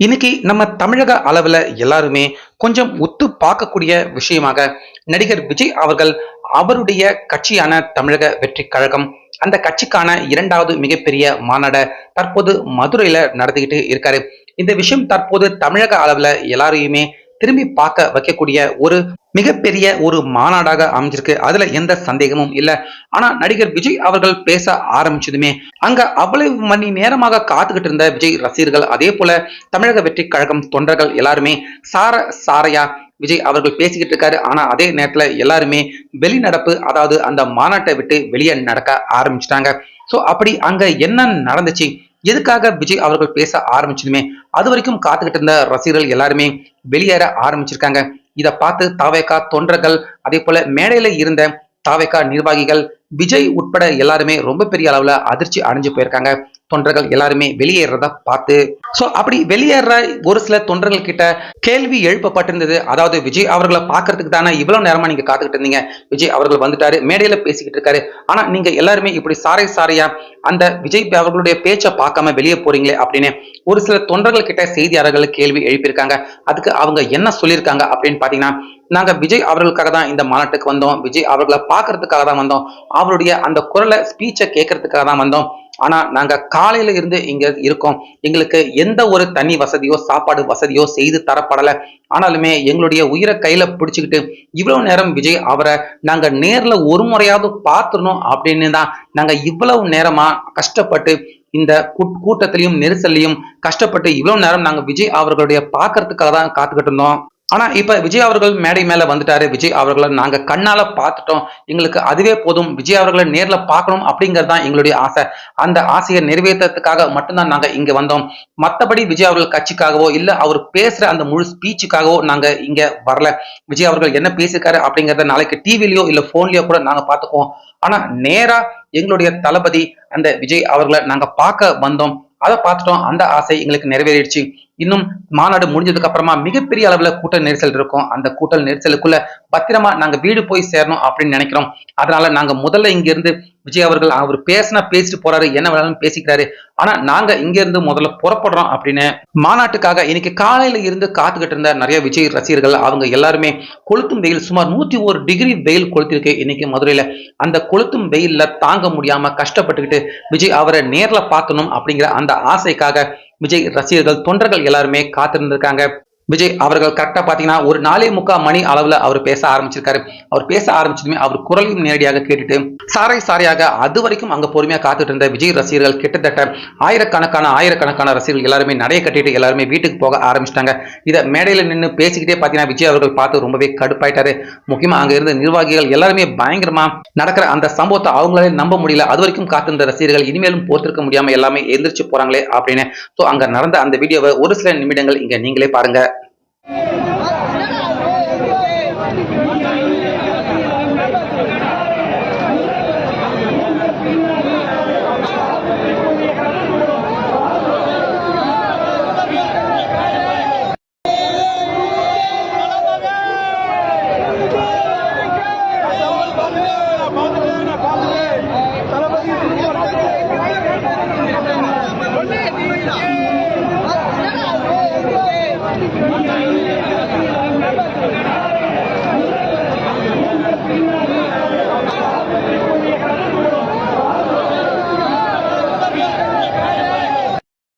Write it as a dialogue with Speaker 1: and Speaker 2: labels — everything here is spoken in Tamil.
Speaker 1: இன்னைக்கு நம்ம தமிழக அளவில் எல்லாருமே கொஞ்சம் ஒத்து பார்க்கக்கூடிய விஷயமாக நடிகர் விஜய் அவர்கள் அவருடைய கட்சியான தமிழக வெற்றி கழகம் அந்த கட்சிக்கான இரண்டாவது மிகப்பெரிய மாநாட தற்போது மதுரையில நடத்திக்கிட்டு இருக்காரு. இந்த விஷயம் தற்போது தமிழக அளவில் எல்லாரையுமே திரும்பி பார்க்க வைக்கக்கூடிய ஒரு மிகப்பெரிய ஒரு மாநாடாக அமைஞ்சிருக்கு. அதுல எந்த சந்தேகமும் இல்ல. ஆனா நடிகர் விஜய் அவர்கள் பேச ஆரம்பிச்சதுமே அங்க அவ்வளவு மணி நேரமாக காத்துக்கிட்டு இருந்த விஜய் ரசிகர்கள் அதே போல தமிழக வெற்றி கழகம் தொண்டர்கள் எல்லாருமே சார சாரையா விஜய் அவர்கள் பேசிக்கிட்டு இருக்காரு. ஆனா அதே நேரத்துல எல்லாருமே வெளிநடப்பு அதாவது அந்த மாநாட்டை விட்டு வெளியே நடக்க ஆரம்பிச்சிட்டாங்க. சோ அப்படி அங்க என்ன நடந்துச்சு? எதுக்காக விஜய் அவர்கள் பேச ஆரம்பிச்சதுமே அது வரைக்கும் காத்துக்கிட்டு இருந்த ரசிகர்கள் எல்லாருமே வெளியேற ஆரம்பிச்சிருக்காங்க. இதை பார்த்து தாவேக்கா தொண்டர்கள் அதே போல மேடையில இருந்த தாவேக்கா நிர்வாகிகள் விஜய் உட்பட எல்லாருமே ரொம்ப பெரிய அளவுல அதிர்ச்சி அடைஞ்சு போயிருக்காங்க. தொண்டர்கள் எல்லாருமே வெளியேறத பார்த்து. சோ அப்படி வெளியேற ஒரு சில தொண்டர்கள் கிட்ட கேள்வி எழுப்பப்பட்டிருந்தது. அதாவது விஜய் அவர்களை பார்க்கறதுக்கு தானே இவ்வளவு நேரமா நீங்க காத்துக்கிட்டு இருந்தீங்க. விஜய் அவர்கள் வந்துட்டாரு மேடையில பேசிக்கிட்டு இருக்காரு. ஆனா நீங்க எல்லாருமே இப்படி சாரை சாரையா அந்த விஜய் அவர்களுடைய பேச்சை பார்க்காம வெளியே போறீங்களே அப்படின்னு ஒரு சில தொண்டர்கள் கிட்ட செய்தியாளர்கள் கேள்வி எழுப்பியிருக்காங்க. அதுக்கு அவங்க என்ன சொல்லியிருக்காங்க அப்படின்னு பாத்தீங்கன்னா நாங்க விஜய் அவர்களுக்காக தான் இந்த மாநாட்டுக்கு வந்தோம். விஜய் அவர்களை பார்க்கறதுக்காக தான் வந்தோம். அவருடைய அந்த குரலை ஸ்பீச்சை கேட்கறதுக்காக தான் வந்தோம். ஆனா நாங்க காலையில இருந்து இங்க இருக்கோம். எங்களுக்கு எந்த ஒரு தனி வசதியோ சாப்பாடு வசதியோ செய்து தரப்படல. ஆனாலுமே எங்களுடைய உயிரை கையில பிடிச்சுக்கிட்டு இவ்வளவு நேரம் விஜய் அவரை நாங்க நேர்ல ஒரு முறையாவது பார்த்துடணும் அப்படின்னு தான் நாங்க இவ்வளவு நேரமா கஷ்டப்பட்டு இந்த கூட்டத்திலையும் நெரிசல்லையும் கஷ்டப்பட்டு இவ்வளவு நேரம் நாங்க விஜய் அவர்களுடைய பாக்குறதுக்காக தான் காத்துக்கிட்டு இருந்தோம். ஆனா இப்ப விஜய் அவர்கள் மேடை மேல வந்துட்டாரு. விஜய் அவர்களை நாங்க கண்ணால பார்த்துட்டோம். எங்களுக்கு அதுவே போதும். விஜய் அவர்களை நேர்ல பார்க்கணும் அப்படிங்கிறது தான் எங்களுடைய ஆசை. அந்த ஆசையை நிறைவேற்றத்துக்காக மட்டும்தான் நாங்க இங்க வந்தோம். மத்தபடி விஜய் அவர்கள் கட்சிக்காகவோ இல்ல அவர் பேசுற அந்த முழு ஸ்பீச்சுக்காகவோ நாங்க இங்க வரல. விஜய் அவர்கள் என்ன பேசியிருக்காரு அப்படிங்கறத நாளைக்கு டிவிலயோ இல்ல போன்லயோ கூட நாங்க பாத்துக்குவோம் ஆனா நேரா எங்களுடைய தளபதி அந்த விஜய் அவர்களை நாங்க பார்க்க வந்தோம். அதை பார்த்துட்டோம். அந்த ஆசை எங்களுக்கு நிறைவேறிடுச்சு. இன்னும் மாநாடு முடிஞ்சதுக்கு அப்புறமா மிகப்பெரிய அளவுல கூட்ட நெரிசல் இருக்கும். அந்த கூட்டல் நெரிசலுக்குள்ள பத்திரமா நாங்க வீடு போய் சேரணும் அப்படின்னு நினைக்கிறோம். அதனால நாங்க முதல்ல இங்க இருந்து விஜய் அவர்கள் அவர் பேசினா பேசிட்டு போறாரு என்ன வேணாலும் பேசிக்கிறாரு. ஆனா நாங்க இங்க இருந்து முதல்ல புறப்படுறோம் அப்படின்னு மாநாட்டுக்காக இன்னைக்கு காலையில இருந்து காத்துக்கிட்டு இருந்த நிறைய விஜய் ரசிகர்கள் அவங்க எல்லாருமே கொளுத்தும் வெயில் சுமார் நூத்தி ஒரு டிகிரி வெயில் கொளுத்திருக்கு இன்னைக்கு மதுரையில. அந்த கொளுத்தும் வெயில்ல தாங்க முடியாம கஷ்டப்பட்டுக்கிட்டு விஜய் அவரை நேர்ல பார்க்கணும் அப்படிங்கிற அந்த ஆசைக்காக விஜய் ரசிகர்கள் தொண்டர்கள் எல்லாருமே காத்திருந்திருக்காங்க. விஜய் அவர்கள் கரெக்டாக பார்த்தீங்கன்னா ஒரு நாலே முக்கால் மணி அளவில் அவர் பேச ஆரம்பிச்சிருக்காரு. அவர் பேச ஆரம்பிச்சதுமே அவர் குரலையும் நேரடியாக கேட்டுட்டு சாரை சாரையாக அது வரைக்கும் அங்கே பொறுமையாக காத்துட்டு இருந்த விஜய் ரசிகர்கள் கிட்டத்தட்ட ஆயிரக்கணக்கான ஆயிரக்கணக்கான ரசிகர்கள் எல்லாருமே நடைய கட்டிட்டு எல்லாருமே வீட்டுக்கு போக ஆரம்பிச்சிட்டாங்க. இதை மேடையில் நின்று பேசிக்கிட்டே பார்த்தீங்கன்னா விஜய் அவர்கள் பார்த்து ரொம்பவே கடுப்பாயிட்டாரு. முக்கியமாக அங்கே இருந்த நிர்வாகிகள் எல்லாருமே பயங்கரமாக நடக்கிற அந்த சம்பவத்தை அவங்களாலே நம்ப முடியல. அது வரைக்கும் காத்திருந்த ரசிகர்கள் இனிமேலும் போத்திருக்க முடியாமல் எல்லாமே எந்திரிச்சு போகிறாங்களே அப்படின்னு. ஸோ அங்கே நடந்த அந்த வீடியோவை ஒரு சில நிமிடங்கள் இங்கே நீங்களே பாருங்கள் طلبة